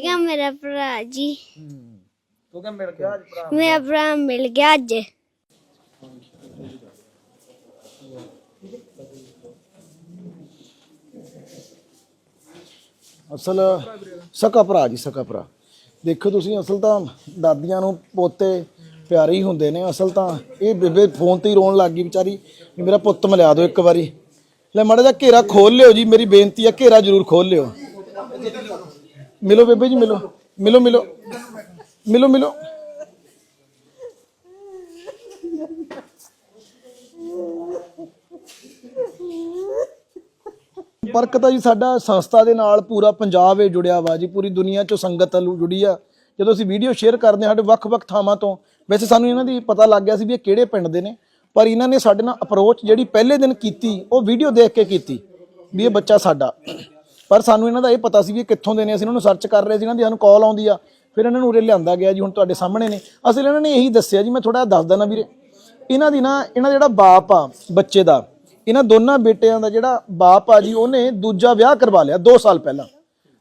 ਗਿਆ ਮੇਰਾ ਭਰਾ ਜੀ। ਤੂੰ ਕਿਵੇਂ ਮਿਲ ਗਿਆ ਅੱਜ ਭਰਾ? ਮੇਰਾ ਭਰਾ ਮਿਲ ਗਿਆ ਅੱਜ। ਅਸਲ ਸਕਾ ਭਰਾ ਜੀ ਸਕਾ ਭਰਾ। ਦੇਖੋ ਤੁਸੀਂ ਅਸਲ ਤਾਂ ਦਾਦੀਆਂ ਨੂੰ ਪੋਤੇ ਪਿਆਰੇ ਹੀ ਹੁੰਦੇ ਨੇ। ਅਸਲ ਤਾਂ ਇਹ ਬੇਬੇ ਫੋਨ ਤੇ ਹੀ ਰੋਣ ਲੱਗ ਗਈ ਵਿਚਾਰੀ ਵੀ ਮੇਰਾ ਪੁੱਤ ਮਿਲਿਆ ਦਿਓ ਇੱਕ ਵਾਰੀ। ਲੈ ਮਾੜਾ ਜਿਹਾ ਘੇਰਾ ਖੋਲ ਲਿਓ ਜੀ ਮੇਰੀ ਬੇਨਤੀ ਆ ਘੇਰਾ ਜ਼ਰੂਰ ਖੋਲ ਲਿਓ। ਮਿਲੋ ਬੇਬੇ ਜੀ, ਮਿਲੋ। ਮਿਲੋ ਮਿਲੋ। ਮਿਲੋ ਮਿਲੋ। ਸੰਪਰਕ ਤਾਂ ਜੀ ਸਾਡਾ ਸੰਸਥਾ ਦੇ ਨਾਲ ਪੂਰਾ ਪੰਜਾਬ ਇਹ ਜੁੜਿਆ ਵਾ ਜੀ, ਪੂਰੀ ਦੁਨੀਆ ਚੋਂ ਸੰਗਤ ਜੁੜੀ ਆ। ਜਦੋਂ ਅਸੀਂ ਵੀਡੀਓ ਸ਼ੇਅਰ ਕਰਦੇ ਹਾਂ ਸਾਡੇ ਵੱਖ-ਵੱਖ ਥਾਵਾਂ ਤੋਂ, ਵੈਸੇ ਸਾਨੂੰ ਇਹਨਾਂ ਦੀ ਪਤਾ ਲੱਗ ਗਿਆ ਸੀ ਵੀ ਇਹ ਕਿਹੜੇ ਪਿੰਡ ਦੇ ਨੇ, ਪਰ ਇਹਨਾਂ ਨੇ ਸਾਡੇ ਨਾਲ ਅਪਰੋਚ ਜਿਹੜੀ ਪਹਿਲੇ ਦਿਨ ਕੀਤੀ, ਉਹ ਵੀਡੀਓ ਦੇਖ ਕੇ ਕੀਤੀ, ਵੀ ਇਹ ਬੱਚਾ ਸਾਡਾ। ਪਰ ਸਾਨੂੰ ਇਹਨਾਂ ਦਾ ਇਹ ਪਤਾ ਸੀ ਵੀ ਇਹ ਕਿੱਥੋਂ ਦੇ ਨੇ, ਅਸੀਂ ਇਹਨਾਂ ਨੂੰ ਸਰਚ ਕਰ ਰਹੇ ਸੀ ਇਹਨਾਂ ਦੀ ਸਾਨੂੰ ਕਾਲ ਆਉਂਦੀ ਆ। ਫਿਰ ਇਹਨਾਂ ਨੂੰ ਉਰੇ ਲਿਆਂਦਾ ਗਿਆ ਜੀ, ਹੁਣ ਤੁਹਾਡੇ ਸਾਹਮਣੇ ਨੇ। ਅਸਲ ਇਹਨਾਂ ਨੇ ਇਹੀ ਦੱਸਿਆ ਜੀ, ਮੈਂ ਥੋੜਾ ਦੱਸ ਦਿੰਦਾ ਵੀਰੇ। ਇਹਨਾਂ ਦੀ ਨਾ, ਇਹਨਾਂ ਦਾ ਜਿਹੜਾ ਬਾਪ ਆ, ਬੱਚੇ ਦਾ, ਇਹਨਾਂ ਦੋਨਾਂ ਬੇਟਿਆਂ ਦਾ ਜਿਹੜਾ ਬਾਪ ਆ ਜੀ, ਉਹਨੇ ਦੂਜਾ ਵਿਆਹ ਕਰਵਾ ਲਿਆ 2 ਸਾਲ ਪਹਿਲਾਂ।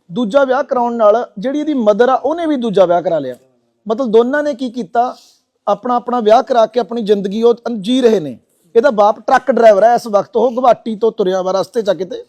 ਦੂਜਾ ਵਿਆਹ ਕਰਾਉਣ ਨਾਲ ਜਿਹੜੀ ਇਹਦੀ ਮਦਰ ਆ, ਉਹਨੇ ਵੀ ਦੂਜਾ ਵਿਆਹ ਕਰਾ ਲਿਆ। ਮਤਲਬ ਦੋਨਾਂ ਨੇ ਕੀ ਕੀਤਾ, ਆਪਣਾ ਆਪਣਾ ਵਿਆਹ ਕਰਾ ਕੇ ਆਪਣੀ ਜ਼ਿੰਦਗੀ ਉਹ ਜੀ ਰਹੇ ਨੇ। ਇਹਦਾ ਬਾਪ ਟਰੱਕ ਡਰਾਈਵਰ ਹੈ ਇਸ ਵਕਤ ਉਹ ਗੁਵਾਹਾਟੀ ਤੋਂ ਤੁਰਿਆ ਵਾ ਰਸਤੇ ਚ ਕਿਤੇ।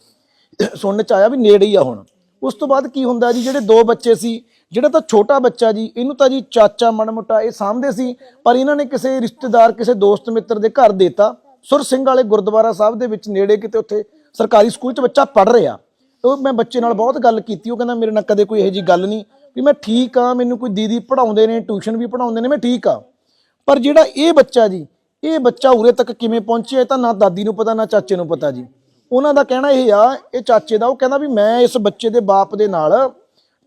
ਸੁਣਨ ਚ ਆਇਆ ਵੀ ਨੇੜੇ ਹੀ ਆ ਹੁਣ। ਉਸ ਤੋਂ ਬਾਅਦ ਕੀ ਹੁੰਦਾ ਜੀ, ਜਿਹੜੇ ਦੋ ਬੱਚੇ ਸੀ, ਜਿਹੜਾ ਤਾਂ ਛੋਟਾ ਬੱਚਾ ਜੀ, ਇਹਨੂੰ ਤਾਂ ਜੀ ਚਾਚਾ ਮਨ ਮੋਟਾ ਇਹ ਸਾਂਭਦੇ ਸੀ, ਪਰ ਇਹਨਾਂ ਨੇ ਕਿਸੇ ਰਿਸ਼ਤੇਦਾਰ, ਕਿਸੇ ਦੋਸਤ ਮਿੱਤਰ ਦੇ ਘਰ ਦੇਤਾ। ਸੁਰ ਸਿੰਘ ਵਾਲੇ ਗੁਰਦੁਆਰਾ ਸਾਹਿਬ ਦੇ ਵਿੱਚ ਨੇੜੇ ਕਿਤੇ ਉੱਥੇ ਸਰਕਾਰੀ ਸਕੂਲ 'ਚ ਬੱਚਾ ਪੜ ਰਿਹਾ। ਉਹ ਮੈਂ ਬੱਚੇ ਨਾਲ ਬਹੁਤ ਗੱਲ ਕੀਤੀ, ਉਹ ਕਹਿੰਦਾ, ਮੇਰੇ ਨਾਲ ਕਦੇ ਕੋਈ ਇਹੋ ਜੀ ਗੱਲ ਨਹੀਂ ਵੀ ਮੈਂ ਠੀਕ ਆ, ਮੈਨੂੰ ਕੋਈ ਦੀਦੀ ਪੜਾਉਂਦੇ ਨੇ, ਟਿਊਸ਼ਨ ਵੀ ਪੜਾਉਂਦੇ ਨੇ, ਮੈਂ ਠੀਕ ਆ। ਪਰ ਜਿਹੜਾ ਇਹ ਬੱਚਾ ਜੀ, ਇਹ ਬੱਚਾ ਉਰੇ ਤੱਕ ਕਿਵੇਂ ਪਹੁੰਚਿਆ ਤਾਂ ਨਾ ਦਾਦੀ ਨੂੰ ਪਤਾ, ਨਾ ਚਾਚੇ ਨੂੰ ਪਤਾ ਜੀ। ਉਹਨਾਂ ਦਾ ਕਹਿਣਾ ਇਹ ਆ ਇਹ ਚਾਚੇ ਦਾ ਉਹ ਕਹਿੰਦਾ ਵੀ ਮੈਂ ਇਸ ਬੱਚੇ ਦੇ ਬਾਪ ਦੇ ਨਾਲ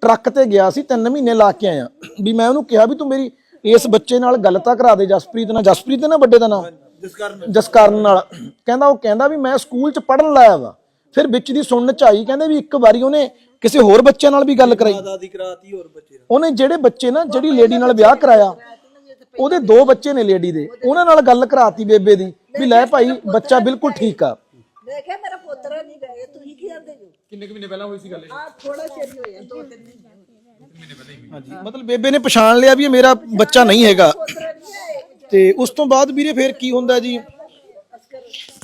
ਟਰੱਕ ਤੇ ਗਿਆ ਸੀ 3 ਮਹੀਨੇ ਲਾ ਕੇ ਆਇਆ। ਵੀ ਮੈਂ ਉਹਨੂੰ ਕਿਹਾ ਵੀ ਤੂੰ ਮੇਰੀ ਇਸ ਬੱਚੇ ਨਾਲ ਗੱਲ ਤਾਂ ਕਰਾ ਦੇ ਜਸਪ੍ਰੀਤ ਨਾਲ। ਜਸਪ੍ਰੀਤ ਨਾ ਵੱਡੇ ਦਾ ਨਾਮ? ਜਸਕਰਨ ਨਾਲ। ਕਹਿੰਦਾ ਉਹ ਕਹਿੰਦਾ ਵੀ ਮੈਂ ਸਕੂਲ 'ਚ ਪੜਨ ਲਾਇਆ ਵਾ। ਫਿਰ ਵਿੱਚ ਦੀ ਸੁਣਨ ਚ ਆਈ ਕਹਿੰਦੇ ਵੀ ਇੱਕ ਵਾਰੀ ਉਹਨੇ ਕਿਸੇ ਹੋਰ ਬੱਚੇ ਨਾਲ ਵੀ ਗੱਲ ਕਰਾਈ। ਦਾਦੀ ਕਰਾਤੀ ਹੋਰ ਬੱਚੇ ਨਾਲ। ਉਹਨੇ ਜਿਹੜੇ ਬੱਚੇ ਨਾ ਜਿਹੜੀ ਲੇਡੀ ਨਾਲ ਵਿਆਹ ਕਰਾਇਆ ਉਹਦੇ ਦੋ ਬੱਚੇ ਨੇ ਲੇਡੀ ਦੇ। ਉਹਨਾਂ ਨਾਲ ਗੱਲ ਕਰਾਤੀ ਬੇਬੇ ਦੀ ਵੀ ਲੈ ਭਾਈ ਬੱਚਾ ਬਿਲਕੁਲ ਠੀਕ ਆ। ਕਿਹਾ ਮੇਰਾ ਪੋਤਰਾ ਨਹੀਂ ਗਏ ਤੁਸੀਂ ਕੀ ਕਰਦੇ ਹੋ? ਕਿੰਨੇ ਕੁ ਮਹੀਨੇ ਪਹਿਲਾਂ ਹੋਈ ਸੀ ਗੱਲ ਆ ਥੋੜਾ ਚਿਰ ਹੀ ਹੋਇਆ ਦੋ ਤਿੰਨ ਮਹੀਨੇ ਹਾਂਜੀ ਮਤਲਬ ਬੇਬੇ ਨੇ ਪਛਾਣ ਲਿਆ ਵੀ ਇਹ ਮੇਰਾ ਬੱਚਾ ਨਹੀਂ ਹੈਗਾ। ਤੇ ਉਸ ਤੋਂ ਬਾਅਦ ਵੀਰੇ ਫੇਰ ਕੀ ਹੁੰਦਾ ਜੀ?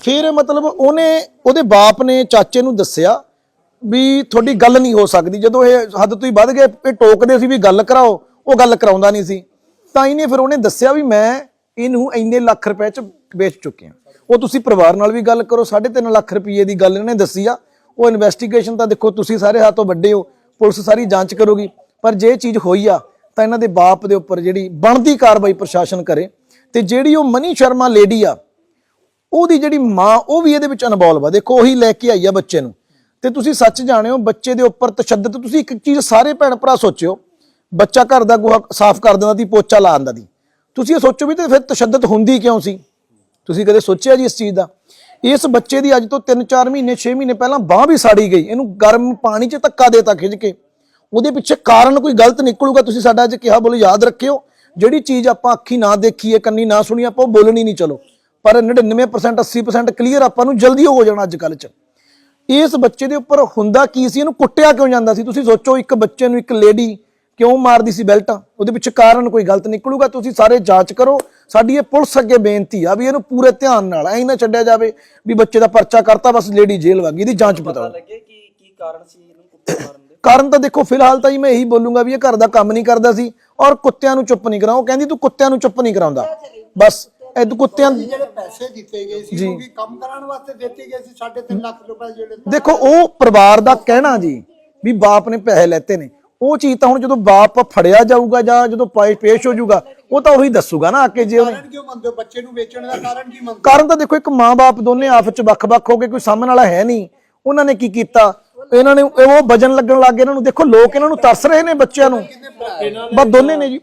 ਫਿਰ ਮਤਲਬ ਉਹਨੇ ਉਹਦੇ ਬਾਪ ਨੇ ਚਾਚੇ ਨੂੰ ਦੱਸਿਆ ਵੀ ਤੁਹਾਡੀ ਗੱਲ ਨਹੀਂ ਹੋ ਸਕਦੀ। ਜਦੋਂ ਇਹ ਹੱਦ ਤੋਂ ਹੀ ਵੱਧ ਗਏ ਇਹ ਟੋਕਦੇ ਸੀ ਵੀ ਗੱਲ ਕਰਾਓ ਉਹ ਗੱਲ ਕਰਾਉਂਦਾ ਨਹੀਂ ਸੀ। ਤਾਂ ਇਹਨੇ ਫਿਰ ਉਹਨੇ ਦੱਸਿਆ ਵੀ ਮੈਂ ਇਹਨੂੰ ਇੰਨੇ ਲੱਖ ਰੁਪਏ ਚ ਵੇਚ ਚੁੱਕਿਆ ਉਹ ਤੁਸੀਂ ਪਰਿਵਾਰ ਨਾਲ ਵੀ ਗੱਲ ਕਰੋ 3.5 ਲੱਖ ਰੁਪਏ ਦੀ ਗੱਲ ਇਹਨੇ ਦੱਸੀ ਆ। ਉਹ ਇਨਵੈਸਟੀਗੇਸ਼ਨ ਤਾਂ ਦੇਖੋ, ਤੁਸੀਂ ਸਾਰੇ ਹੱਥੋਂ ਵੱਡੇ ਹੋ, ਪੁਲਿਸ ਸਾਰੀ ਜਾਂਚ ਕਰੋਗੀ। ਪਰ ਜੇ ਇਹ ਚੀਜ਼ ਹੋਈ ਆ, ਤਾਂ ਇਹਨਾਂ ਦੇ ਬਾਪ ਦੇ ਉੱਪਰ ਜਿਹੜੀ ਬਣਦੀ ਕਾਰਵਾਈ ਪ੍ਰਸ਼ਾਸਨ ਕਰੇ। ਤੇ ਜਿਹੜੀ ਉਹ ਮਨੀ ਸ਼ਰਮਾ ਲੇਡੀ ਆ, ਉਹਦੀ ਜਿਹੜੀ ਮਾਂ, ਉਹ ਵੀ ਇਹਦੇ ਵਿੱਚ ਇਨਵੋਲਵ ਆ। ਦੇਖੋ, ਉਹੀ ਲੈ ਕੇ ਆਈ ਆ ਬੱਚੇ ਨੂੰ। ਤੇ ਤੁਸੀਂ ਸੱਚ ਜਾਣਿਓ, ਬੱਚੇ ਦੇ ਉੱਪਰ ਤਸ਼ੱਦਦ, ਤੁਸੀਂ ਇੱਕ ਚੀਜ਼ ਸਾਰੇ ਭੈਣ ਭਰਾ ਸੋਚਿਓ। ਬੱਚਾ ਘਰ ਦਾ ਗੋਹਾ ਸਾਫ਼ ਕਰ ਦਿੰਦਾ ਦੀ ਪੋਚਾ ਲਾ ਦਿੰਦਾ ਦੀ ਤੁਸੀਂ ਇਹ ਸੋਚੋ ਵੀ ਤੇ ਫਿਰ ਤਸ਼ੱਦਦ ਹੁੰਦੀ ਕਿਉਂ ਸੀ? ਤੁਸੀਂ ਕਦੇ ਸੋਚਿਆ ਜੀ ਇਸ ਚੀਜ਼ ਦਾ? ਇਸ ਬੱਚੇ ਦੀ ਅੱਜ ਤੋਂ 3-4 ਮਹੀਨੇ 6 ਮਹੀਨੇ ਪਹਿਲਾਂ ਬਾਹ ਵੀ ਸਾੜੀ ਗਈ। ਇਹਨੂੰ ਗਰਮ ਪਾਣੀ 'ਚ ਧੱਕਾ ਦੇਤਾ ਖਿੱਚ ਕੇ। ਉਹਦੇ ਪਿੱਛੇ ਕਾਰਨ ਕੋਈ ਗਲਤ ਨਿਕਲੂਗਾ, ਤੁਸੀਂ ਸਾਡਾ ਅੱਜ ਕਿਹਾ ਬੋਲੋ, ਯਾਦ ਰੱਖਿਓ। ਜਿਹੜੀ ਚੀਜ਼ ਆਪਾਂ ਅੱਖੀ ਨਾ ਦੇਖੀਏ, ਕੰਨੀ ਨਾ ਸੁਣੀ, ਆਪਾਂ ਉਹ ਬੋਲਣੀ ਨਹੀਂ ਚਲੋ। ਪਰ 99% 80% ਕਲੀਅਰ ਆਪਾਂ ਨੂੰ ਜਲਦੀ ਹੋ ਜਾਣਾ ਅੱਜ ਕੱਲ੍ਹ 'ਚ। ਇਸ ਬੱਚੇ ਦੇ ਉੱਪਰ ਹੁੰਦਾ ਕੀ ਸੀ? ਇਹਨੂੰ ਕੁੱਟਿਆ ਕਿਉਂ ਜਾਂਦਾ ਸੀ? ਤੁਸੀਂ ਸੋਚੋ, ਇੱਕ ਬੱਚੇ ਨੂੰ ਇੱਕ ਲੇਡੀ ਕਿਉਂ ਮਾਰਦੀ ਸੀ ਬੈਲਟਾਂ? ਉਹਦੇ ਪਿੱਛੇ ਕਾਰਨ ਕੋਈ ਗਲਤ ਨਿਕਲੂਗਾ? ਤੁਸੀਂ ਸਾਰੇ ਜਾਂਚ ਕਰੋ। ਸਾਡੀ ਇਹ ਪੁਲਿਸ ਅੱਗੇ ਬੇਨਤੀ ਆ ਵੀ ਇਹਨੂੰ ਪੂਰੇ ਧਿਆਨ ਨਾਲ ਐਂ ਨਾ ਛੱਡਿਆ ਜਾਵੇ ਵੀ ਬੱਚੇ ਦਾ ਪਰਚਾ ਕਰਤਾ ਬਸ ਲੇਡੀ ਜੇਲ੍ਹ ਵਾਗੀ ਇਹਦੀ ਜਾਂਚ ਪਤਾਓ ਲੱਗੇ ਕੀ ਕੀ ਕਾਰਨ ਸੀ ਇਹਨੂੰ ਕੁੱਤੇ ਮਾਰਨ ਦੇ? ਕਾਰਨ ਤਾਂ ਦੇਖੋ ਫਿਲਹਾਲ ਤਾਂ ਜੀ ਮੈਂ ਇਹੀ ਬੋਲੂੰਗਾ ਵੀ ਇਹ ਘਰ ਦਾ ਕੰਮ ਨਹੀਂ ਕਰਦਾ ਸੀ ਔਰ ਕੁੱਤਿਆਂ ਨੂੰ ਚੁੱਪ ਨਹੀਂ ਕਰਾਉ ਕਹਿੰਦੀ ਤੂੰ ਕੁੱਤਿਆਂ ਨੂੰ ਚੁੱਪ ਨਹੀਂ ਕਰਾਉਂਦਾ। ਬਸ ਇਹ ਤੂੰ ਕੁੱਤਿਆਂ ਜਿਹੜੇ ਪੈਸੇ ਦਿੱਤੇ ਗਏ ਸੀ ਉਹ ਵੀ ਕੰਮ ਕਰਾਉਣ ਵਾਸਤੇ ਦਿੱਤੇ ਗਏ ਸੀ 3.5 ਲੱਖ ਰੁਪਏ ਜਿਹੜੇ ਦੇਖੋ ਉਹ ਪਰਿਵਾਰ ਦਾ ਕਹਿਣਾ ਜੀ ਵੀ ਬਾਪ ਨੇ ਪੈਸੇ ਲੈਤੇ ਨੇ। ਉਹ ਚੀਜ਼ ਤਾਂ ਹੁਣ ਜਦੋਂ ਬਾਪ ਫੜਿਆ ਜਾਊਗਾ ਜਾਂ ਜਦੋਂ ਪੇਸ਼ ਹੋ ਜਾਊਗਾ ਉਹ ਤਾਂ ਉਹੀ ਦੱਸੂਗਾ ਨਾ ਕੇ ਜੇ ਉਹਨੇ ਕਾਰਨ ਕਿਉਂ ਮੰਨਦੇ ਹੋ? ਬੱਚੇ ਨੂੰ ਵੇਚਣ ਦਾ ਕਾਰਨ ਕੀ ਮੰਨਦੇ ਕਾਰਨ ਤਾਂ ਦੇਖੋ ਇੱਕ ਮਾਂ-ਬਾਪ ਦੋਨੇ ਆਪਸ ਚ ਵੱਖ-ਵੱਖ ਹੋ ਕੇ ਕੋਈ ਸਾਹਮਣ ਵਾਲਾ ਹੈ ਨਹੀਂ। ਉਹਨਾਂ ਨੇ ਕੀ ਕੀਤਾ? ਇਹਨਾਂ ਨੇ ਉਹ ਵਜਨ ਲੱਗਣ ਲੱਗ ਗਏ ਇਹਨਾਂ ਨੂੰ ਦੇਖੋ ਲੋਕ ਇਹਨਾਂ ਨੂੰ ਤਰਸ ਰਹੇ ਨੇ ਬੱਚਿਆਂ ਨੂੰ। ਬਸ ਦੋਨੇ ਨੇ ਜੀ।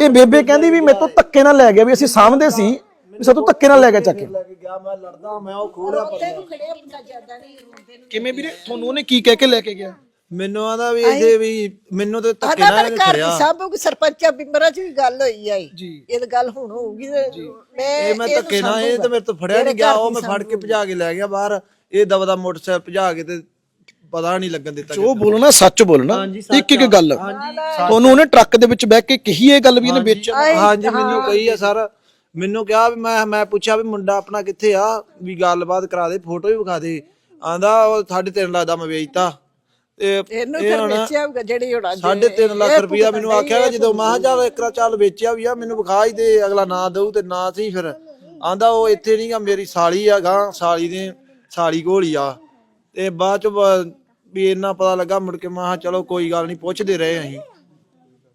ਇਹ ਬੇਬੇ ਕਹਿੰਦੀ ਵੀ ਮੇਰੇ ਤੋਂ ਧੱਕੇ ਨਾਲ ਲੈ ਗਿਆ ਵੀ ਅਸੀਂ ਸਾਹਮਣੇ ਸੀ ਵੀ ਸਾਤੋਂ ਧੱਕੇ ਨਾਲ ਲੈ ਗਿਆ ਚੱਕ ਕੇ। ਲੈ ਕੇ ਗਿਆ ਮੈਂ ਲੜਦਾ ਮੈਂ ਉਹ ਖੋਲਿਆ ਖੜਿਆ ਬੰਦਾ ਜ਼ਿਆਦਾ ਨਹੀਂ ਰੋਂਦੇ ਨੂੰ। ਕਿਵੇਂ ਵੀਰੇ? ਤੁਹਾਨੂੰ ਉਹਨੇ ਕੀ ਕਹਿ ਕੇ ਲੈ ਕੇ ਗਿਆ? ਮੈਨੂੰ ਆਂਦਾ ਵੀ ਇਹਦੇ ਵੀ ਮੈਨੂੰ ਤੇ ਧੱਕੇ ਆਦਾ ਨਾਲ ਮੇਰੇ ਘਰ ਖੜਿਆ। ਸਭ ਸਰਪੰਚਾਂ ਬਿੰਬਰਾਂ ਚ ਵੀ ਗੱਲ ਹੋਈ ਆਈ ਜੀ। ਇਹ ਤਾਂ ਗੱਲ ਹੁਣ ਹੋਊਗੀ ਤੇ ਮੈਂ ਇਹ ਮੈਂ ਇਹਨੂੰ ਧੱਕੇ ਨਾਲ ਇਹ ਤੇ। ਮੇਰੇ ਤੋਂ ਫੜਿਆ ਨਹੀਂ ਗਿਆ ਉਹ ਮੈਂ ਫੜ ਕੇ ਭਜਾ ਕੇ ਲੈ ਗਿਆ ਬਾਹਰ। ਇਹ ਦਬਦਾ ਮੋਟਰਸਾਈਕਲ ਭਜਾ ਕੇ ਤੇ ਪਤਾ ਨਹੀਂ ਲੱਗਣ ਦਿੱਤਾ ਜੋ ਬੋਲਣਾ ਸੱਚ ਬੋਲਣਾ। ਇੱਕ ਇੱਕ ਗੱਲ। ਤੁਹਾਨੂੰ ਉਹਨੇ ਟਰੱਕ ਦੇ ਵਿੱਚ ਬਹਿ ਕੇ ਕਹੀ ਇਹ ਗੱਲ ਵੀ ਇਹਨੇ ਵੇਚਿਆ। ਹਾਂਜੀ ਮੈਨੂੰ ਕਹੀ ਆ ਸਰ। ਮੈਨੂੰ ਕਿਹਾ ਵੀ ਮੈਂ ਮੈਂ ਪੁੱਛਿਆ ਵੀ ਮੁੰਡਾ ਆਪਣਾ ਕਿੱਥੇ ਆ? ਵੀ ਗੱਲਬਾਤ ਕਰਾ ਦੇ ਫੋਟੋ ਵੀ ਵਿਖਾ ਦੇ। ਆਂਦਾ ਉਹ ਸਾਢੇ ਤਿੰਨ ਲੱਗਦਾ ਮੈਂ ਵੇਚਤਾ। ਤੇ ਇਹਨੂੰ ਇਹ ਫਿਰ ਹੁਣ ਵੇਚਿਆ ਹੋਊਗਾ ਜਿਹੜੀ ਸਾਢੇ ਤਿੰਨ ਲੱਖ ਰੁਪਇਆ ਮੈਨੂੰ ਆਖਿਆ ਜਦੋਂ ਮੈਂ ਕਿਹਾ ਚੱਲ ਇਕਰਾ ਚੱਲ ਵੇਚਿਆ ਵੀ ਆ ਮੈਨੂੰ ਵਿਖਾ ਹੀ ਦੇ ਅਗਲਾ ਨਾ ਦਊ ਤੇ ਨਾ ਸੀ ਫਿਰ। ਆਂਦਾ ਉਹ ਇੱਥੇ ਨਹੀਂਗਾ ਮੇਰੀ ਸਾਲੀ ਆ ਗਾਂ ਸਾਲੀ ਦੇ ਸਾਲੀ ਕੋਲ ਹੀ ਆ। ਤੇ ਬਾਅਦ ਚ ਵੀ ਇੰਨਾ ਪਤਾ ਲੱਗਾ ਮੁੜ ਕੇ ਮੈਂ ਕਿਹਾ ਚਲੋ ਕੋਈ ਗੱਲ ਨਹੀਂ ਪੁੱਛਦੇ ਰਹੇ ਅਸੀਂ।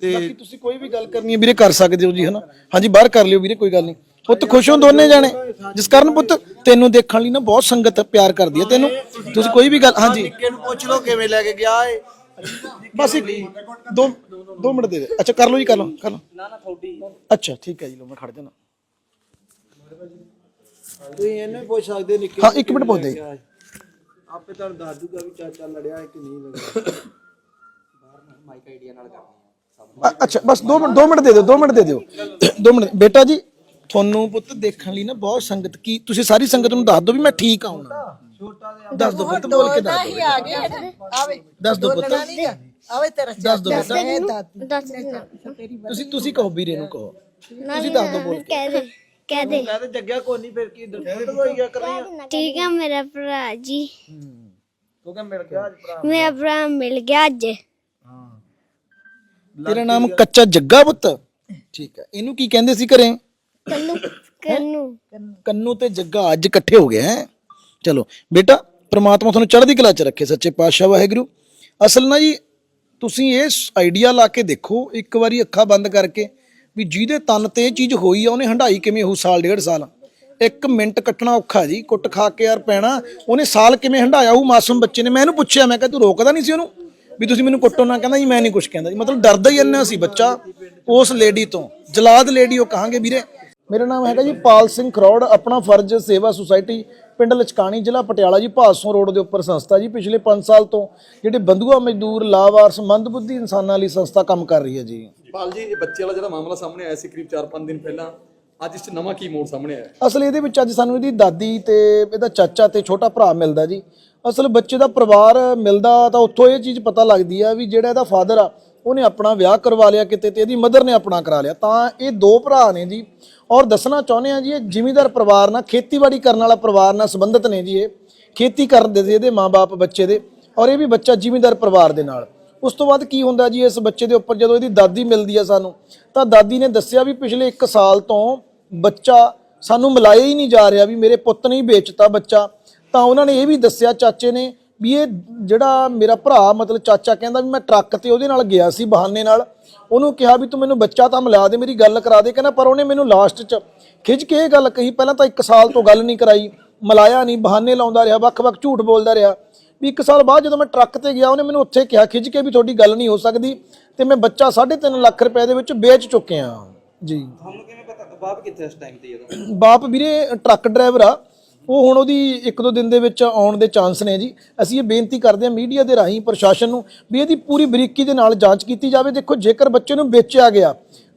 ਤੇ ਬਾਕੀ ਤੁਸੀਂ ਕੋਈ ਵੀ ਗੱਲ ਕਰਨੀ ਹੈ ਵੀਰੇ ਕਰ ਸਕਦੇ ਹੋ ਜੀ ਹਨਾ? ਹਾਂਜੀ ਬਾਹਰ ਕਰ ਲਿਓ ਵੀਰੇ ਕੋਈ ਗੱਲ ਨਹੀਂ ਪੁੱਤ ਖੁਸ਼ ਹੋ ਦੋਨੇ ਜਾਣੇ? ਜਿਸ ਕਾਰਨ ਪੁੱਤ ਤੈਨੂੰ ਦੇਖਣ ਲਈ ਨਾ ਬਹੁਤ ਸੰਗਤ ਪਿਆਰ ਕਰਦੀ ਹੈ ਤੈਨੂੰ। ਤੁਸੀਂ ਕੋਈ ਵੀ ਗੱਲ ਹਾਂਜੀ। ਨਿੱਕੇ ਨੂੰ ਪੁੱਛ ਲਓ ਕਿਵੇਂ ਲੈ ਕੇ ਗਿਆ ਏ। ਬਸ ਇੱਕ ਦੋ ਦੋ ਮਿੰਟ ਦੇ ਦੇ। ਅੱਛਾ ਕਰ ਲਓ ਜੀ ਕਰ ਲਓ ਕਰ ਲਓ। ਨਾ ਨਾ ਥੋੜੀ ਅੱਛਾ ਠੀਕ ਹੈ ਜੀ ਲਓ ਮੈਂ ਖੜ ਜਾਣਾ ਤੁਸੀਂ ਇਹਨੂੰ ਵੀ ਪੁੱਛ ਸਕਦੇ ਨਿੱਕੇ ਹਾਂ ਇੱਕ ਮਿੰਟ ਪੁੱਛਦੇ ਆਪੇ ਤੁਹਾਨੂੰ ਦੱਸ ਦੂਗਾ ਵੀ ਚਾਚਾ ਲੜਿਆ ਹੈ ਕਿ ਨਹੀਂ ਲੜਿਆ। ਅ- ਅੱਛਾ ਬਸ 2 ਮਿੰਟ 2 ਮਿੰਟ ਦੇ ਦਿਓ 2 ਮਿੰਟ ਦੇ ਦਿਓ। 2 ਮਿੰਟ। ਬੇਟਾ ਜੀ ਤੁਹਾਨੂੰ ਪੁੱਤ ਦੇਖਣ ਲਈ ਨਾ ਬਹੁਤ ਸੰਗਤ ਕੀ ਤੁਸੀਂ ਸਾਰੀ ਸੰਗਤ ਨੂੰ ਦੱਸ ਦਿਓ ਵੀ ਮੈਂ ਠੀਕ ਆਉਂ ਦੱਸ ਦਿਓ ਪੁੱਤ ਬੋਲ ਕੇ ਦੱਸ ਦਿਓ। ਹੀ ਆ। ਗਿਆ ਆਵੇ ਦੱਸ ਦਿਓ ਪੁੱਤ। ਆਵੇ ਤੇਰਾ ਦੱਸ ਦਿਓ। ਦੱਸ ਤੁਸੀਂ ਤੁਸੀਂ ਕਹੋ ਵੀਰੇ ਨੂੰ ਕਹੋ। ਤੁਸੀਂ ਦੱਸ ਦੋ ਬੋਲ ਕਹਿ ਦੇ ਕਹਿ ਦੇ। ਕਹਿੰਦੇ ਜੱਗਿਆ ਕੋਈ ਨਹੀਂ ਫਿਰ ਕੀ ਫੋਟੋ ਹੋਈ ਗਿਆ ਕਰਨੀ ਠੀਕ ਆ ਮੇਰਾ ਭਰਾ ਜੀ। ਤੂੰ ਕਹਿੰਦਾ ਮਿਲ ਗਿਆ ਅੱਜ ਭਰਾ? ਮੇਰਾ ਭਰਾ ਮਿਲ ਗਿਆ ਅੱਜ। ਤੇਰਾ ਨਾਮ ਕੱਚਾ ਜੱਗਾ ਪੁੱਤ। ਠੀਕ ਹੈ ਇਹਨੂੰ ਕੀ ਕਹਿੰਦੇ ਸੀ ਘਰੇ? ਕੰਨੂ ਕੰਨੂ। ਕੰਨੂ ਤੇ ਜੱਗਾ ਅੱਜ ਇਕੱਠੇ ਹੋ ਗਏ ਹੈ। ਚਲੋ, ਬੇਟਾ, ਪ੍ਰਮਾਤਮਾ ਤੁਹਾਨੂੰ ਚੜ੍ਹਦੀ ਕਲਾ ਚ ਰੱਖੇ, ਸੱਚੇ ਪਾਤਸ਼ਾਹ ਵਾਹਿਗੁਰੂ। ਅਸਲ ਨਾ ਜੀ, ਤੁਸੀਂ ਇਹ ਆਈਡੀਆ ਲਾ ਕੇ ਦੇਖੋ, ਇੱਕ ਵਾਰੀ ਅੱਖਾਂ ਬੰਦ ਕਰਕੇ, ਵੀ ਜਿਹਦੇ ਤਨ ਤੇ ਇਹ ਚੀਜ਼ ਹੋਈ ਆ, ਉਹਨੇ ਹੰਡਾਈ ਕਿਵੇਂ ਹੋਊ, ਸਾਲ, ਡੇਢ ਸਾਲ? ਇੱਕ ਮਿੰਟ ਕੱਟਣਾ ਔਖਾ ਜੀ, ਕੁੱਟ ਖਾ ਕੇ ਯਾਰ ਪੈਣਾ, ਉਹਨੇ ਸਾਲ ਕਿਵੇਂ ਹੰਡਾਇਆ ਉਹ ਮਾਸੂਮ ਬੱਚੇ ਨੇ, ਮੈਂ ਇਹਨੂੰ ਪੁੱਛਿਆ, ਮੈਂ ਕਿਹਾ, ਤੂੰ ਰੋਕਦਾ ਨਹੀਂ ਸੀ ਉਹਨੂੰ? ਵੀ ਤੁਸੀਂ ਮੈਨੂੰ ਕੁੱਟੋ ਨਾ, ਕਹਿੰਦਾ ਜੀ, ਮੈਂ ਨਹੀਂ ਕੁਝ ਕਹਿੰਦਾ ਜੀ। ਮਤਲਬ ਡਰਦਾ ਹੀ ਇੰਨਾ ਸੀ ਬੱਚਾ, ਉਸ ਲੇਡੀ ਤੋਂ। ਜਲਾਦ ਲੇਡੀ ਉਹ ਕਹਾਂਗੇ ਵੀਰੇ ਮੇਰਾ ਨਾਮ ਹੈਗਾ ਜੀ ਪਾਲ ਸਿੰਘ ਖਰੋੜ ਆਪਣਾ ਫਰਜ਼ ਸੇਵਾ ਸੁਸਾਇਟੀ ਪਿੰਡ ਲਚਕਾਣੀ ਜ਼ਿਲ੍ਹਾ ਪਟਿਆਲਾ ਜੀ ਭਾਸੋਂ ਰੋਡ ਦੇ ਉੱਪਰ ਸੰਸਥਾ ਜੀ। ਪਿਛਲੇ 5 ਸਾਲ ਤੋਂ ਜਿਹੜੇ ਬੰਧੂਆ ਮਜ਼ਦੂਰ ਲਾਵਾਰਸ ਮੰਦਬੁੱਧੀ ਇਨਸਾਨਾਂ ਲਈ ਸੰਸਥਾ ਕੰਮ ਕਰ ਰਹੀ ਹੈ ਜੀ। ਪਾਲ ਜੀ ਇਹ ਬੱਚੇ ਵਾਲਾ ਜਿਹੜਾ ਮਾਮਲਾ ਸਾਹਮਣੇ ਆਇਆ ਸੀ ਕਰੀਬ 4-5 ਦਿਨ ਪਹਿਲਾਂ ਅੱਜ ਇਸ 'ਚ ਨਵਾਂ ਕੀ ਮੋੜ ਸਾਹਮਣੇ ਆਇਆ? ਅਸਲ ਇਹਦੇ ਵਿੱਚ ਅੱਜ ਸਾਨੂੰ ਇਹਦੀ ਦਾਦੀ ਤੇ ਇਹਦਾ ਚਾਚਾ ਤੇ ਛੋਟਾ ਭਰਾ ਮਿਲਦਾ ਜੀ। ਅਸਲ ਬੱਚੇ ਦਾ ਪਰਿਵਾਰ ਮਿਲਦਾ ਤਾਂ ਉੱਥੋਂ ਇਹ ਚੀਜ਼ ਪਤਾ ਲੱਗਦੀ ਆ ਵੀ ਜਿਹੜਾ ਇਹਦਾ ਫਾਦਰ ਆ ਉਹਨੇ ਆਪਣਾ ਵਿਆਹ ਕਰਵਾ ਲਿਆ ਕਿਤੇ ਤੇ ਇਹਦੀ ਮਦਰ ਨੇ ਆਪਣਾ ਕਰਾ ਲਿਆ। ਤਾਂ ਇਹ ਦੋ ਭਰਾ ਨੇ ਜੀ। ਔਰ ਦੱਸਣਾ ਚਾਹੁੰਦੇ ਆ ਜੀ, ਇਹ ਜ਼ਿਮੀਂਦਾਰ ਪਰਿਵਾਰ ਨਾਲ, ਖੇਤੀਬਾੜੀ ਕਰਨ ਵਾਲਾ ਪਰਿਵਾਰ ਨਾਲ ਸੰਬੰਧਿਤ ਨੇ ਜੀ ਇਹ। ਖੇਤੀ ਕਰਦੇ ਸੀ ਇਹਦੇ ਮਾਪੇ ਬੱਚੇ ਦੇ। ਔਰ ਇਹ ਵੀ ਬੱਚਾ ਜ਼ਿਮੀਂਦਾਰ ਪਰਿਵਾਰ ਦੇ ਨਾਲ। ਉਸ ਤੋਂ ਬਾਅਦ ਕੀ ਹੁੰਦਾ ਜੀ, ਇਸ ਬੱਚੇ ਦੇ ਉੱਪਰ ਜਦੋਂ ਇਹਦੀ ਦਾਦੀ ਮਿਲਦੀ ਆ ਸਾਨੂੰ, ਤਾਂ ਦਾਦੀ ਨੇ ਦੱਸਿਆ ਵੀ ਪਿਛਲੇ 1 ਸਾਲ ਤੋਂ ਬੱਚਾ ਸਾਨੂੰ ਮਿਲਾਇਆ ਹੀ ਨਹੀਂ ਜਾ ਰਿਹਾ ਵੀ ਮੇਰੇ ਪੁੱਤ ਨੇ ਹੀ ਵੇਚਤਾ ਬੱਚਾ। ਤਾਂ ਉਹਨਾਂ ਨੇ ਇਹ ਵੀ ਦੱਸਿਆ ਚਾਚੇ ਨੇ ਵੀ ਇਹ ਜਿਹੜਾ ਮੇਰਾ ਭਰਾ ਮਤਲਬ ਚਾਚਾ ਕਹਿੰਦਾ ਵੀ ਮੈਂ ਟਰੱਕ ਤੇ ਉਹਦੇ ਨਾਲ ਗਿਆ ਸੀ ਬਹਾਨੇ ਨਾਲ ਉਹਨੂੰ ਕਿਹਾ ਵੀ ਤੂੰ ਮੈਨੂੰ ਬੱਚਾ ਤਾਂ ਮਿਲਾ ਦੇ ਮੇਰੀ ਗੱਲ ਕਰਾ ਦੇ ਕਹਿੰਦਾ ਪਰ ਉਹਨੇ ਮੈਨੂੰ ਲਾਸਟ 'ਚ ਖਿੱਚ ਕੇ ਇਹ ਗੱਲ ਕਹੀ ਪਹਿਲਾਂ ਤਾਂ 1 ਸਾਲ ਤੋਂ ਗੱਲ ਨਹੀਂ ਕਰਾਈ ਮਿਲਾਇਆ ਨਹੀਂ ਬਹਾਨੇ ਲਾਉਂਦਾ ਰਿਹਾ ਵੱਖ-ਵੱਖ ਝੂਠ ਬੋਲਦਾ ਰਿਹਾ ਵੀ 1 ਸਾਲ ਬਾਅਦ ਜਦੋਂ ਮੈਂ ਟਰੱਕ ਤੇ ਗਿਆ ਉਹਨੇ ਮੈਨੂੰ ਉੱਥੇ ਕਿਹਾ ਖਿੱਚ ਕੇ ਵੀ ਤੁਹਾਡੀ ਗੱਲ ਨਹੀਂ ਹੋ ਸਕਦੀ ਤੇ ਮੈਂ ਬੱਚਾ 3.5 ਲੱਖ ਰੁਪਏ ਦੇ ਵਿੱਚ ਵੇਚ ਚੁੱਕਿਆ। ਜੀ। ਤੁਹਾਨੂੰ ਕਿਵੇਂ ਪਤਾ ਬਾਪ ਕਿੱਥੇ ਇਸ ਟਾਈਮ ਤੇ ਜਦੋਂ? ਬਾਪ ਵੀਰੇ ਟਰੱਕ ਡਰਾਈਵਰ ਆ। ਉਹ ਹੁਣ ਉਹਦੀ ਇੱਕ ਦੋ ਦਿਨ ਦੇ ਵਿੱਚ ਆਉਣ ਦੇ ਚਾਂਸ ਨੇ ਜੀ। ਅਸੀਂ ਇਹ ਬੇਨਤੀ ਕਰਦੇ ਹਾਂ ਮੀਡੀਆ ਦੇ ਰਾਹੀਂ ਪ੍ਰਸ਼ਾਸਨ ਨੂੰ ਵੀ ਇਹਦੀ ਪੂਰੀ ਬਰੀਕੀ ਦੇ ਨਾਲ ਜਾਂਚ ਕੀਤੀ ਜਾਵੇ। ਦੇਖੋ, ਜੇਕਰ ਬੱਚੇ ਨੂੰ ਵੇਚਿਆ ਗਿਆ,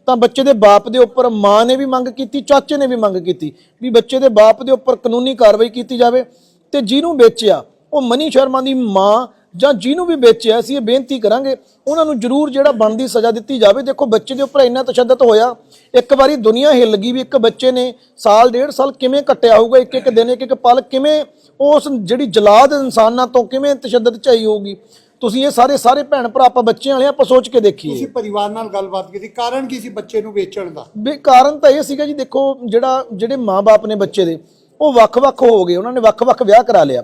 ਤਾਂ ਬੱਚੇ ਦੇ ਬਾਪ ਦੇ ਉੱਪਰ ਮਾਂ ਨੇ ਵੀ ਮੰਗ ਕੀਤੀ, ਚਾਚੇ ਨੇ ਵੀ ਮੰਗ ਕੀਤੀ ਵੀ ਬੱਚੇ ਦੇ ਬਾਪ ਦੇ ਉੱਪਰ ਕਾਨੂੰਨੀ ਕਾਰਵਾਈ ਕੀਤੀ ਜਾਵੇ ਤੇ ਜਿਹਨੂੰ ਵੇਚਿਆ, ਉਹ ਮਨੀ ਸ਼ਰਮਾ ਦੀ ਮਾਂ ਜਾਂ ਜਿਹਨੂੰ ਵੀ ਵੇਚਿਆ ਅਸੀਂ ਇਹ ਬੇਨਤੀ ਕਰਾਂਗੇ ਉਹਨਾਂ ਨੂੰ ਜ਼ਰੂਰ ਜਿਹੜਾ ਬਣਦੀ ਸਜ਼ਾ ਦਿੱਤੀ ਜਾਵੇ। ਦੇਖੋ ਬੱਚੇ ਦੇ ਉੱਪਰ ਇੰਨਾ ਤਸ਼ੱਦਦ ਹੋਇਆ ਇੱਕ ਵਾਰੀ ਦੁਨੀਆ ਹਿੱਲ ਗਈ ਵੀ ਇੱਕ ਬੱਚੇ ਨੇ ਸਾਲ ਡੇਢ ਸਾਲ ਕਿਵੇਂ ਕੱਟਿਆ ਹੋਊਗਾ ਇੱਕ ਇੱਕ ਦਿਨ ਇੱਕ ਇੱਕ ਪਲ ਕਿਵੇਂ ਉਸ ਜਿਹੜੀ ਜਲਾਦ ਇਨਸਾਨਾਂ ਤੋਂ ਕਿਵੇਂ ਤਸ਼ੱਦਦ ਝਾਈ ਹੋਊਗੀ? ਤੁਸੀਂ ਇਹ ਸਾਰੇ ਸਾਰੇ ਭੈਣ ਭਰਾ ਆਪਾਂ ਬੱਚਿਆਂ ਵਾਲੇ ਆਪਾਂ ਸੋਚ ਕੇ ਦੇਖੀਏ। ਤੁਸੀਂ ਪਰਿਵਾਰ ਨਾਲ ਗੱਲਬਾਤ ਕੀਤੀ ਕਾਰਨ ਕੀ ਸੀ ਬੱਚੇ ਨੂੰ ਵੇਚਣ ਦਾ? ਵੀ ਕਾਰਨ ਤਾਂ ਇਹ ਸੀਗਾ ਜੀ ਦੇਖੋ ਜਿਹੜਾ ਜਿਹੜੇ ਮਾਪੇ ਨੇ ਬੱਚੇ ਦੇ ਉਹ ਵੱਖ-ਵੱਖ ਹੋ ਗਏ ਉਹਨਾਂ ਨੇ ਵੱਖ-ਵੱਖ ਵਿਆਹ ਕਰਾ ਲਿਆ।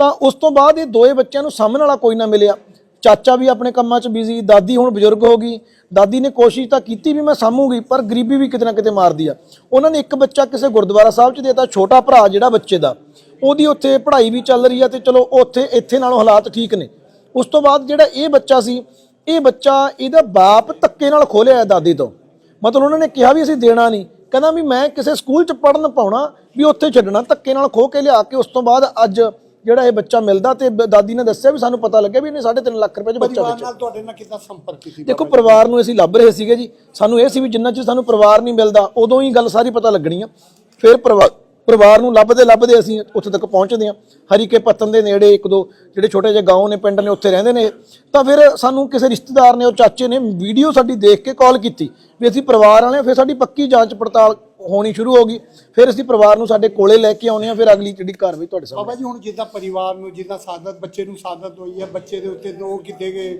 ਤਾਂ ਉਸ ਤੋਂ ਬਾਅਦ ਇਹ ਦੋਏ ਬੱਚਿਆਂ ਨੂੰ ਸਾਹਮਣ ਵਾਲਾ ਕੋਈ ਨਾ ਮਿਲਿਆ। ਚਾਚਾ ਵੀ ਆਪਣੇ ਕੰਮਾਂ 'ਚ ਬਿਜ਼ੀ ਦਾਦੀ ਹੁਣ ਬਜ਼ੁਰਗ ਹੋ ਗਈ। ਦਾਦੀ ਨੇ ਕੋਸ਼ਿਸ਼ ਤਾਂ ਕੀਤੀ ਵੀ ਮੈਂ ਸਾਂਭੂਗੀ, ਪਰ ਗਰੀਬੀ ਵੀ ਕਿਤੇ ਨਾ ਕਿਤੇ ਮਾਰਦੀ ਆ। ਉਹਨਾਂ ਨੇ ਇੱਕ ਬੱਚਾ ਕਿਸੇ ਗੁਰਦੁਆਰਾ ਸਾਹਿਬ 'ਚ ਦੇਤਾ, ਛੋਟਾ ਭਰਾ ਜਿਹੜਾ ਬੱਚੇ ਦਾ। ਉਹਦੀ ਉੱਥੇ ਪੜ੍ਹਾਈ ਵੀ ਚੱਲ ਰਹੀ ਆ ਤੇ ਚਲੋ ਉੱਥੇ ਇੱਥੇ ਨਾਲੋਂ ਹਾਲਾਤ ਠੀਕ ਨੇ। ਉਸ ਤੋਂ ਬਾਅਦ ਜਿਹੜਾ ਇਹ ਬੱਚਾ ਸੀ, ਇਹ ਬੱਚਾ ਇਹਦਾ ਬਾਪ ਧੱਕੇ ਨਾਲ ਖੋਲਿਆ ਹੈ ਦਾਦੀ ਤੋਂ। ਮਤਲਬ ਉਹਨਾਂ ਨੇ ਕਿਹਾ ਵੀ ਅਸੀਂ ਦੇਣਾ ਨਹੀਂ। ਕਹਿੰਦਾ ਵੀ ਮੈਂ ਕਿਸੇ ਸਕੂਲ 'ਚ ਪੜਨ ਪਾਉਣਾ, ਵੀ ਉੱਥੇ ਛੱਡਣਾ, ਧੱਕੇ ਨਾਲ ਖੋ ਕੇ ਲਿਆ ਕੇ ਉਸ ਤੋਂ ਬਾਅਦ ਅੱਜ ਜਿਹੜਾ ਇਹ ਬੱਚਾ ਮਿਲਦਾ ਤੇ ਦਾਦੀ ਨੇ ਦੱਸਿਆ ਵੀ ਸਾਨੂੰ ਪਤਾ ਲੱਗਿਆ ਵੀ ਇਹਨੇ 3.5 ਲੱਖ ਰੁਪਏ 'ਚ ਬੱਚਾ ਪਰਿਵਾਰ ਵੇਚਿਆ। ਨਾਲ ਤੁਹਾਡੇ ਨਾਲ ਕਿੱਦਾਂ ਸੰਪਰਕ ਕੀਤੀ ਦੇਖੋ ਪਰਿਵਾਰ ਨੂੰ ਅਸੀਂ ਲੱਭ ਰਹੇ ਸੀਗੇ ਜੀ। ਸਾਨੂੰ ਇਹ ਸੀ ਵੀ ਜਿੰਨਾ ਚਿਰ ਸਾਨੂੰ ਪਰਿਵਾਰ ਨਹੀਂ ਮਿਲਦਾ ਉਦੋਂ ਹੀ ਗੱਲ ਸਾਰੀ ਪਤਾ ਲੱਗਣੀ ਆ ਫਿਰ ਪਰਿਵਾਰ ਪਰਿਵਾਰ ਨੂੰ ਲੱਭਦੇ ਲੱਭਦੇ ਅਸੀਂ ਉੱਥੇ ਤੱਕ ਪਹੁੰਚਦੇ ਹਾਂ। ਹਰੀਕੇ ਪੱਤਨ ਦੇ ਨੇੜੇ ਇੱਕ ਦੋ ਜਿਹੜੇ ਛੋਟੇ ਜਿਹੇ ਗਾਉਂ ਨੇ ਪਿੰਡ ਨੇ ਉੱਥੇ ਰਹਿੰਦੇ ਨੇ। ਤਾਂ ਫਿਰ ਸਾਨੂੰ ਕਿਸੇ ਰਿਸ਼ਤੇਦਾਰ ਨੇ ਉਹ ਚਾਚੇ ਨੇ ਵੀਡੀਓ ਸਾਡੀ ਦੇਖ ਕੇ ਕਾਲ ਕੀਤੀ ਵੀ ਅਸੀਂ ਪਰਿਵਾਰ ਵਾਲੇ ਹਾਂ। ਫਿਰ ਸਾਡੀ ਪੱਕੀ ਜਾਂਚ ਪੜਤਾਲ ਹੋਣੀ ਸ਼ੁਰੂ ਹੋ ਗਈ ਫਿਰ ਅਸੀਂ ਪਰਿਵਾਰ ਨੂੰ ਸਾਡੇ ਕੋਲੇ ਲੈ ਕੇ ਆਉਂਦੇ ਹਾਂ ਫਿਰ ਅਗਲੀ ਜਿਹੜੀ ਕਾਰਵਾਈ ਤੁਹਾਡੇ ਸਾਹਮਣੇ ਬਾਬਾ ਜੀ ਹੁਣ ਜਿੱਦਾਂ ਪਰਿਵਾਰ ਨੂੰ ਜਿੱਦਾਂ ਸਾਦਤ ਬੱਚੇ ਨੂੰ ਸਾਦਤ ਹੋਈ ਹੈ ਬੱਚੇ ਦੇ ਉੱਤੇ ਦੋ ਕੀਤੇ ਗਏ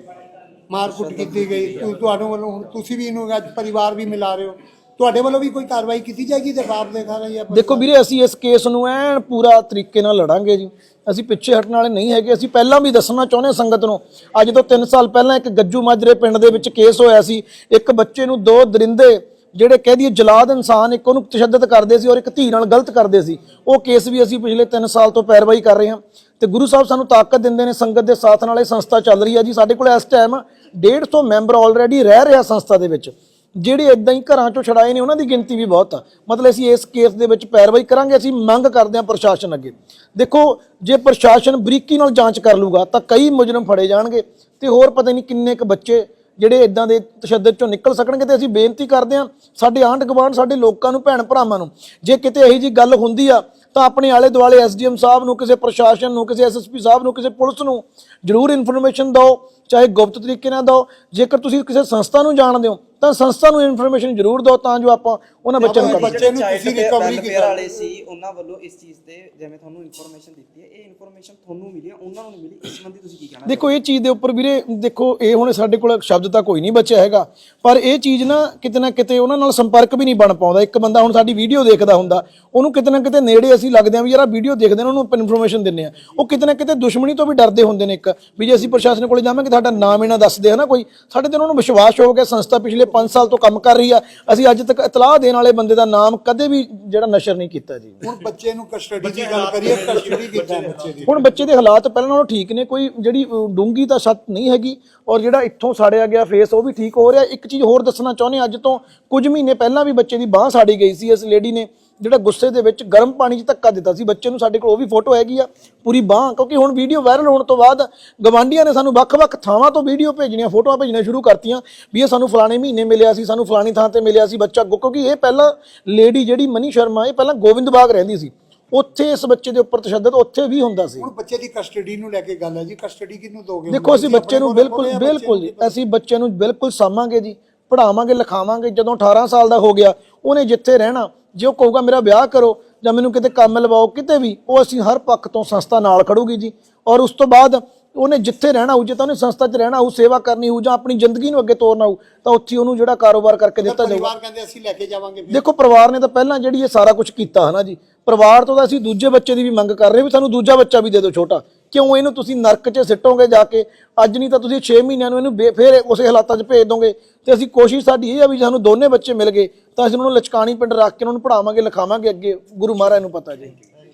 ਮਾਰ ਕੁੱਟ ਕੀਤੀ ਗਈ ਤੁ- ਤੁਹਾਨੂੰ ਵੱਲੋਂ ਹੁਣ ਤੁਸੀਂ ਵੀ ਇਹਨੂੰ ਅੱਜ ਪਰਿਵਾਰ ਵੀ ਮਿਲਾ ਰਹੇ ਹੋ। ਤੁਹਾਡੇ ਵੱਲੋਂ ਵੀ ਕੋਈ ਕਾਰਵਾਈ ਕੀਤੀ ਜਾਏਗੀ ਤੇ ਬਾਪ ਦੇ ਖਾਣਾ ਜਾਂ ਦੇਖੋ ਵੀਰੇ ਅਸੀਂ ਇਸ ਕੇਸ ਨੂੰ ਐਨ ਪੂਰਾ ਤਰੀਕੇ ਨਾਲ ਲੜਾਂਗੇ ਜੀ। ਅਸੀਂ ਪਿੱਛੇ ਹਟਣ ਵਾਲੇ ਨਹੀਂ ਹੈਗੇ। ਅਸੀਂ ਪਹਿਲਾਂ ਵੀ ਦੱਸਣਾ ਚਾਹੁੰਦੇ ਹਾਂ ਸੰਗਤ ਨੂੰ ਅੱਜ ਤੋਂ 3 ਸਾਲ ਪਹਿਲਾਂ ਇੱਕ ਗੱਜੂ ਮਾਜਰੇ ਪਿੰਡ ਦੇ ਵਿੱਚ ਕੇਸ ਹੋਇਆ ਸੀ। ਇੱਕ ਬੱਚੇ ਨੂੰ ਦੋ ਦਰਿੰਦੇ ਜਿਹੜੇ ਕਹਿ ਦਈਏ ਜਲਾਦ ਇਨਸਾਨ ਇੱਕ ਉਹਨੂੰ ਤਸ਼ੱਦਦ ਕਰਦੇ ਸੀ ਔਰ ਇੱਕ ਧੀ ਨਾਲ ਗਲਤ ਕਰਦੇ ਸੀ। ਉਹ ਕੇਸ ਵੀ ਅਸੀਂ ਪਿਛਲੇ 3 ਸਾਲ ਤੋਂ ਪੈਰਵਾਈ ਕਰ ਰਹੇ ਹਾਂ। ਤੇ ਗੁਰੂ ਸਾਹਿਬ ਸਾਨੂੰ ਤਾਕਤ ਦਿੰਦੇ ਨੇ, ਸੰਗਤ ਦੇ ਸਾਥ ਨਾਲ ਇਹ ਸੰਸਥਾ ਚੱਲ ਰਹੀ ਹੈ ਜੀ। ਸਾਡੇ ਕੋਲ ਇਸ ਟਾਈਮ 150 ਮੈਂਬਰ ਆਲਰੇਡੀ ਰਹਿ ਰਿਹਾ ਸੰਸਥਾ ਦੇ ਵਿੱਚ। ਜਿਹੜੇ ਇਦਾਂ ਹੀ ਘਰਾਂ ਚੋਂ ਛੜਾਏ ਨੇ, ਉਹਨਾਂ ਦੀ ਗਿਣਤੀ ਵੀ ਬਹੁਤ ਆ। ਮਤਲਬ ਅਸੀਂ ਇਸ ਕੇਸ ਦੇ ਵਿੱਚ ਪੈਰਵਾਈ ਕਰਾਂਗੇ, ਅਸੀਂ ਮੰਗ ਕਰਦੇ ਹਾਂ ਪ੍ਰਸ਼ਾਸਨ ਅੱਗੇ। ਦੇਖੋ, ਜੇ ਪ੍ਰਸ਼ਾਸਨ ਬਰੀਕੀ ਨਾਲ ਜਾਂਚ ਕਰ ਲੂਗਾ ਤਾਂ ਕਈ ਮੁਜਰਮ ਫੜੇ ਜਾਣਗੇ। ਤੇ ਹੋਰ ਪਤਾ ਨਹੀਂ ਕਿੰਨੇ ਕੁ ਬੱਚੇ ਜਿਹੜੇ ਇਦਾਂ ਦੇ ਤਸ਼ੱਦਦ ਚੋਂ ਨਿਕਲ ਸਕਣਗੇ ਤੇ ਅਸੀਂ ਬੇਨਤੀ ਕਰਦੇ ਹਾਂ, ਸਾਡੇ ਆਂਢ ਗੁਆਂਢ, ਸਾਡੇ ਲੋਕਾਂ ਨੂੰ, ਭੈਣ ਭਰਾਵਾਂ ਨੂੰ, ਜੇ ਕਿਤੇ ਇਹੀ ਜੀ ਗੱਲ ਹੁੰਦੀ ਆ, ਤਾਂ ਆਪਣੇ ਆਲੇ ਦੁਆਲੇ ਐਸਡੀਐਮ ਸਾਹਿਬ ਨੂੰ, ਕਿਸੇ ਪ੍ਰਸ਼ਾਸਨ ਨੂੰ, ਕਿਸੇ ਐਸਐਸਪੀ ਸਾਹਿਬ ਨੂੰ, ਕਿਸੇ ਪੁਲਿਸ ਨੂੰ ਜ਼ਰੂਰ ਇਨਫੋਰਮੇਸ਼ਨ ਦਿਓ, ਚਾਹੇ ਗੁਪਤ ਤਰੀਕੇ ਨਾਲ ਦਿਓ। ਜੇਕਰ ਤੁਸੀਂ ਕਿਸੇ ਸੰਸਥਾ ਨੂੰ ਜਾਣਦੇ ਹੋ, ਤਾਂ ਸੰਸਥਾ ਨੂੰ ਇਨਫੋਰਮੇਸ਼ਨ ਜ਼ਰੂਰ ਦਿਓ, ਤਾਂ ਜੋ ਆਪਾਂ ਉਹਨਾਂ ਬੱਚਿਆਂ ਨੂੰ ਬੱਚੇ ਨੂੰ ਤੁਸੀਂ ਰਿਕਵਰੀ ਕੀਤਾ। ਵਾਲੇ ਸੀ ਉਹਨਾਂ ਵੱਲੋਂ ਇਸ ਚੀਜ਼ ਤੇ ਜਿਵੇਂ ਤੁਹਾਨੂੰ ਇਨਫੋਰਮੇਸ਼ਨ ਦਿੱਤੀ ਹੈ ਇਹ ਇਨਫੋਰਮੇਸ਼ਨ ਤੁਹਾਨੂੰ ਮਿਲੀ ਹੈ ਉਹਨਾਂ ਨੂੰ ਨਹੀਂ ਮਿਲੀ ਇਸ ਸੰਬੰਧੀ ਤੁਸੀਂ ਕੀ ਕਹਿਣਾ ਦੇਖੋ ਇਹ ਚੀਜ਼ ਦੇ ਉੱਪਰ ਵੀਰੇ ਦੇਖੋ ਇਹ ਹੁਣ ਸਾਡੇ ਕੋਲ ਸ਼ਬਦ ਤਾਂ ਕੋਈ ਨਹੀਂ ਬਚਿਆ ਹੈਗਾ ਪਰ ਇਹ ਚੀਜ਼ ਨਾ ਕਿਤੇ ਨਾ ਕਿਤੇ ਉਹਨਾਂ ਨਾਲ ਸੰਪਰਕ ਵੀ ਨਹੀਂ ਬਣ ਪਾਉਂਦਾ। ਇੱਕ ਬੰਦਾ ਹੁਣ ਸਾਡੀ ਵੀਡੀਓ ਦੇਖਦਾ ਹੁੰਦਾ ਉਹਨੂੰ ਕਿਤੇ ਨਾ ਕਿਤੇ ਨੇੜੇ ਅਸੀਂ ਲੱਗਦੇ ਹਾਂ ਵੀ ਯਾਰ ਵੀਡੀਓ ਦੇਖਦੇ ਨੇ ਉਹਨੂੰ ਇਨਫੋਰਮੇਸ਼ਨ ਦਿੰਦੇ ਆ ਉਹ ਕਿਤੇ ਨਾ ਕਿਤੇ ਦੁਸ਼ਮਣੀ ਤੋਂ ਵੀ ਡਰਦੇ ਹੁੰਦੇ ਨੇ ਇੱਕ ਵੀ ਜੇ ਅਸੀਂ ਪ੍ਰਸ਼ਾਸਨ ਕੋਲੇ ਜਾਵਾਂਗੇ ਸਾਡਾ ਨਾਮ ਇਹਨਾਂ ਦੱਸਦੇ ਹਨਾ ਕੋਈ? ਸਾਡੇ ਤੇ ਉਹਨਾਂ ਨੂੰ ਵਿਸ਼ਵਾਸ ਹੋ ਗਿਆ ਸੰਸਥਾ ਪਿਛਲੇ 5 ਸਾਲ ਤੋਂ ਕੰਮ ਕਰ ਰਹੀ ਆ। ਅਸੀਂ ਅੱਜ ਤੱਕ ਇਤਲਾਹ ਦੇਣ ਵਾਲੇ ਬੰਦੇ ਦਾ ਨਾਮ ਕਦੇ ਵੀ ਜਿਹੜਾ ਨਸ਼ਰ ਨਹੀਂ ਕੀਤਾ ਜੀ। ਹੁਣ ਬੱਚੇ ਨੂੰ ਕਸਟਡੀ ਦੀ ਗੱਲ ਕਰੀਏ ਕਸਟਡੀ ਕਿੱਦਾਂ ਹੈ ਬੱਚੇ ਦੀ ਹੁਣ ਬੱਚੇ ਦੇ ਹਾਲਾਤ ਪਹਿਲਾਂ ਨਾਲੋਂ ਠੀਕ ਨੇ ਕੋਈ ਜਿਹੜੀ ਡੂੰਗੀ ਤਾਂ ਸੱਟ ਨਹੀਂ ਹੈਗੀ। ਔਰ ਜਿਹੜਾ ਇੱਥੋਂ ਸਾੜਿਆ ਗਿਆ ਫੇਸ ਉਹ ਵੀ ਠੀਕ ਹੋ ਰਿਹਾ। ਇੱਕ ਚੀਜ਼ ਹੋਰ ਦੱਸਣਾ ਚਾਹੁੰਦੇ ਹਾਂ, ਅੱਜ ਤੋਂ ਕੁਝ ਮਹੀਨੇ ਪਹਿਲਾਂ ਵੀ ਬੱਚੇ ਦੀ ਬਾਹ ਸਾੜੀ ਗਈ ਸੀ ਇਸ ਲੇਡੀ ਨੇ। ਜਿਹੜਾ ਗੁੱਸੇ ਦੇ ਵਿੱਚ ਗਰਮ ਪਾਣੀ 'ਚ ਧੱਕਾ ਦਿੱਤਾ ਸੀ ਬੱਚੇ ਨੂੰ ਸਾਡੇ ਕੋਲ ਉਹ ਵੀ ਫੋਟੋ ਹੈਗੀ ਆ ਪੂਰੀ ਬਾਹ ਕਿਉਂਕਿ ਹੁਣ ਵੀਡੀਓ ਵਾਇਰਲ ਹੋਣ ਤੋਂ ਬਾਅਦ ਗਵਾਂਡੀਆਂ ਨੇ ਸਾਨੂੰ ਵੱਖ-ਵੱਖ ਥਾਵਾਂ ਤੋਂ ਵੀਡੀਓ ਭੇਜਣੀਆਂ ਫੋਟੋਆਂ ਭੇਜਣੀਆਂ ਸ਼ੁਰੂ ਕਰਤੀਆਂ ਵੀ ਇਹ ਸਾਨੂੰ ਫਲਾਣੇ ਮਹੀਨੇ ਮਿਲਿਆ ਸੀ ਸਾਨੂੰ ਫਲਾਣੀ ਥਾਂ ਤੇ ਮਿਲਿਆ ਸੀ ਬੱਚਾ ਕਿਉਂਕਿ ਇਹ ਪਹਿਲਾਂ ਲੇਡੀ ਜਿਹੜੀ ਮਨੀ ਸ਼ਰਮਾ ਇਹ ਪਹਿਲਾਂ ਗੋਬਿੰਦਬਾਗ ਰਹਿੰਦੀ ਸੀ। ਉੱਥੇ ਇਸ ਬੱਚੇ ਦੇ ਉੱਪਰ ਤਸ਼ੱਦਦ ਉੱਥੇ ਵੀ ਹੁੰਦਾ ਸੀ। ਹੁਣ ਬੱਚੇ ਦੀ ਕਸਟਡੀ ਨੂੰ ਲੈ ਕੇ ਗੱਲ ਹੈ ਜੀ ਕਸਟਡੀ ਕਿਹਨੂੰ ਦੋਗੇ? ਦੇਖੋ ਅਸੀਂ ਬੱਚੇ ਨੂੰ ਬਿਲਕੁਲ ਬਿਲਕੁਲ ਅਸੀਂ ਬੱਚੇ ਨੂੰ ਬਿਲਕੁਲ ਸਾਂਭਾਂਗੇ ਜੀ ਪੜਾਵਾਂਗੇ ਲਿਖਾਵਾਂਗੇ ਜਦੋਂ 18 ਸਾਲ ਦਾ ਹੋ ਗਿਆ ਉਹਨੇ ਜਿੱਥੇ ਰਹਿਣਾ ਜੇ ਉਹ ਕਹੂਗਾ ਮੇਰਾ ਵਿਆਹ ਕਰੋ ਜਾਂ ਮੈਨੂੰ ਕਿਤੇ ਕੰਮ ਲਵਾਓ ਕਿਤੇ ਵੀ ਉਹ ਅਸੀਂ ਹਰ ਪੱਖ ਤੋਂ ਸੰਸਥਾ ਨਾਲ ਖੜੂਗੀ ਜੀ ਔਰ ਉਸ ਤੋਂ ਬਾਅਦ ਉਹਨੇ ਜਿੱਥੇ ਰਹਿਣਾ ਹੋਊ ਜੇ ਤਾਂ ਉਹਨੇ ਸੰਸਥਾ 'ਚ ਰਹਿਣਾ ਹੋਊ ਸੇਵਾ ਕਰਨੀ ਹੋਊ ਜਾਂ ਆਪਣੀ ਜ਼ਿੰਦਗੀ ਨੂੰ ਅੱਗੇ ਤੋਰਨਾ ਹੋਊ ਤਾਂ ਉੱਥੇ ਉਹਨੂੰ ਜਿਹੜਾ ਕਾਰੋਬਾਰ ਕਰਕੇ ਦਿੱਤਾ ਜਾਊਗਾ ਪਰਿਵਾਰ ਕਹਿੰਦੇ ਅਸੀਂ ਲੈ ਕੇ ਜਾਵਾਂਗੇ। ਦੇਖੋ ਪਰਿਵਾਰ ਨੇ ਤਾਂ ਪਹਿਲਾਂ ਜਿਹੜੀ ਇਹ ਸਾਰਾ ਕੁਝ ਕੀਤਾ ਹਨਾ ਜੀ ਪਰਿਵਾਰ ਤੋਂ ਤਾਂ ਅਸੀਂ ਦੂਜੇ ਬੱਚੇ ਦੀ ਵੀ ਮੰਗ ਕਰ ਰਹੇ ਵੀ ਸਾਨੂੰ ਦੂਜਾ ਬੱਚਾ ਵੀ ਦੇ ਦਿਓ ਛੋਟਾ। ਕਿਉਂ ਇਹਨੂੰ ਤੁਸੀਂ ਨਰਕ 'ਚ ਸਿੱਟੋਗੇ ਜਾ ਕੇ? ਅੱਜ ਨਹੀਂ ਤਾਂ ਤੁਸੀਂ 6 ਮਹੀਨਿਆਂ ਨੂੰ ਇਹਨੂੰ ਫੇਰ ਉਸੇ ਹਾਲਾਤਾਂ 'ਚ ਭੇਜ ਦੋਗੇ। ਤੇ ਅਸੀਂ ਕੋਸ਼ਿਸ਼ ਸਾਡੀ ਇਹ ਆ ਵੀ ਸਾਨੂੰ ਦੋਨੇ ਬੱਚੇ ਮਿਲ ਗਏ ਤਾਂ ਅਸੀਂ ਉਹਨਾਂ ਨੂੰ ਲਚਕਾਣੀ ਪਿੰਡ ਰੱਖ ਕੇ ਉਹਨਾਂ ਨੂੰ ਪੜਾਵਾਂਗੇ ਲਿਖਾਵਾਂਗੇ ਅੱਗੇ। ਗੁਰੂ ਮਹਾਰਾਜ ਨੂੰ ਪਤਾ ਜੀ।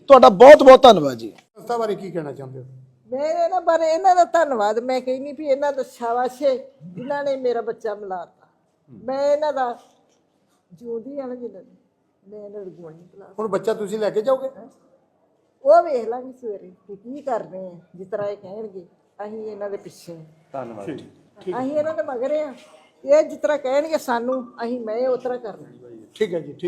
ਤੁਹਾਡਾ ਬਹੁਤ ਬਹੁਤ ਧੰਨਵਾਦ ਜੀ। ਸੰਸਥਾ ਬਾਰੇ ਕੀ ਕਹਿਣਾ ਚਾਹੁੰਦੇ ਹੋ? ਮੈਂ ਇਹਨਾਂ ਬਾਰੇ ਇਹਨਾਂ ਦਾ ਧੰਨਵਾਦ। ਮੈਂ ਕਹਿੰਦੀ ਵੀ ਇਹਨਾਂ ਦਾ ਸ਼ਾਬਾਸ਼ ਜਿਨ੍ਹਾਂ ਨੇ ਮੇਰਾ ਬੱਚਾ ਮਿਲਾਤਾ ਮੈਂ ਇਹਨਾਂ ਦਾ ਜਿਉਂਦੀ ਆ ਨਾ ਜਿਨ੍ਹਾਂ ਦੀ ਮੈਂ ਹੁਣ ਬੱਚਾ ਤੁਸੀਂ ਲੈ ਕੇ ਜਾਓਗੇ? ਉਹ ਵੇਖ ਲਾਂਗੇ ਸਵੇਰੇ ਕਿ ਕੀ ਕਰਨੇ ਆ ਜਿਸ ਤਰ੍ਹਾਂ ਇਹ ਕਹਿਣਗੇ ਅਸੀਂ ਇਹਨਾਂ ਦੇ ਪਿੱਛੇ ਹਾਂ। ਧੰਨਵਾਦ ਅਸੀਂ ਇਹਨਾਂ ਦੇ ਮਗਰ ਆ। ਇਹ ਜਿਸ ਤਰ੍ਹਾਂ ਕਹਿਣਗੇ ਸਾਨੂੰ ਅਸੀਂ ਮੈਂ ਉਸ ਤਰ੍ਹਾਂ ਕਰਨਾ। ਠੀਕ ਹੈ ਜੀ ਠੀਕ ਹੈ।